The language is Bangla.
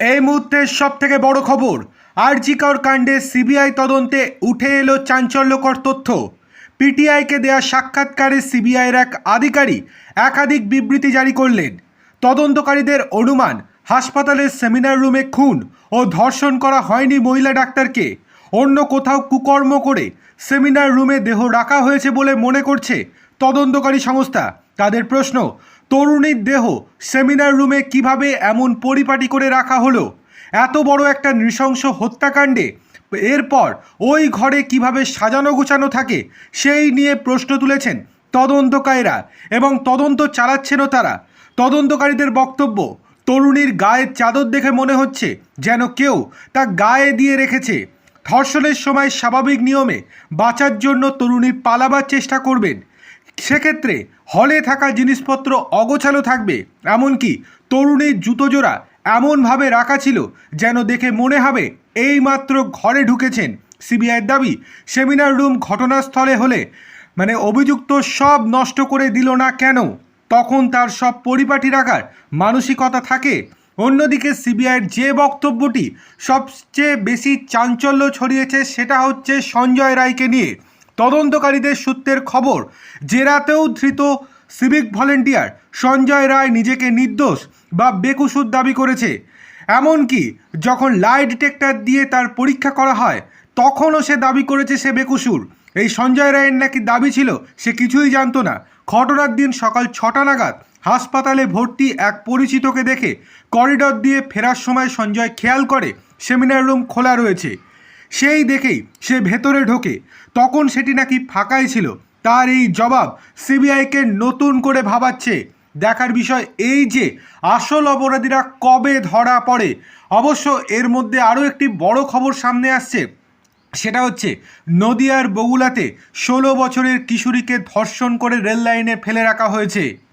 এই মুহূর্তের সব থেকে বড় খবর আরজিকর কাণ্ডে সিবিআই তদন্তে উঠে এলো চাঞ্চল্যকর তথ্য। পিটিআইকে দেয়া সাক্ষাৎকারে সিবিআইয়ের এক আধিকারিক একাধিক বিবৃতি জারি করলেন। তদন্তকারীদের অনুমান, হাসপাতালের সেমিনার রুমে খুন ও ধর্ষণ করা হয়নি মহিলা ডাক্তারকে। অন্য কোথাও কুকর্ম করে সেমিনার রুমে দেহ রাখা হয়েছে বলে মনে করছে তদন্তকারী সংস্থা। তাদের প্রশ্ন, তরুণীর দেহ সেমিনার রুমে কীভাবে এমন পরিপাটি করে রাখা হলো? এত বড় একটা নৃশংস হত্যাকাণ্ডে এরপর ওই ঘরে কীভাবে সাজানো গোছানো থাকে, সেই নিয়ে প্রশ্ন তুলেছেন তদন্তকারীরা এবং তদন্ত চালাচ্ছেনও তারা। তদন্তকারীদের বক্তব্য, তরুণীর গায়ের চাদর দেখে মনে হচ্ছে যেন কেউ তা গায়ে দিয়ে রেখেছে। ধর্ষণের সময় স্বাভাবিক নিয়মে বাঁচার জন্য তরুণী পালাবার চেষ্টা করবেন। সেক্ষেত্রে হলে থাকা জিনিসপত্র অগোছালো থাকবে, এমনকি তরুণীর জুতো জোড়া এমনভাবে রাখা ছিল যেন দেখে মনে হবে এইমাত্র ঘরে ঢুকেছেন সিবিআইয়ের দাবি। সেমিনার রুম ঘটনাস্থলে হলে মানে অভিযুক্ত সব নষ্ট করে দিল না কেন? তখন তার সব পরিপাটি রাখার মানসিকতা থাকে। অন্যদিকে সিবিআইয়ের যে বক্তব্যটি সবচেয়ে বেশি চাঞ্চল্য ছড়িয়েছে সেটা হচ্ছে সঞ্জয় রায়কে নিয়ে। তদন্তকারীদের সূত্রের খবর, জেরাতেও ধৃত সিভিক ভলেন্টিয়ার সঞ্জয় রায় নিজেকে নির্দোষ বা বেকুসুর দাবি করেছে। এমনকি যখন লাই ডিটেক্টর দিয়ে তার পরীক্ষা করা হয়, তখনও সে দাবি করেছে সে বেকুসুর। এই সঞ্জয় রায়ের নাকি দাবি ছিল, সে কিছুই জানতো না। ঘটনার দিন সকাল ছটা নাগাদ হাসপাতালে ভর্তি এক পরিচিতকে দেখে করিডর দিয়ে ফেরার সময় সঞ্জয় খেয়াল করে সেমিনার রুম খোলা রয়েছে। সেই দেখেই সে ভেতরে ঢোকে। তখন সেটি নাকি ফাঁকাই ছিল। তার এই জবাব সিবিআইকে নতুন করে ভাবাচ্ছে। দেখার বিষয় এই যে, আসল অপরাধীরা কবে ধরা পড়ে। অবশ্য এর মধ্যে আরও একটি বড় খবর সামনে আসছে। সেটা হচ্ছে, নদিয়ার বগুলাতে ষোলো বছরের কিশোরীকে ধর্ষণ করে রেল লাইনে ফেলে রাখা হয়েছে।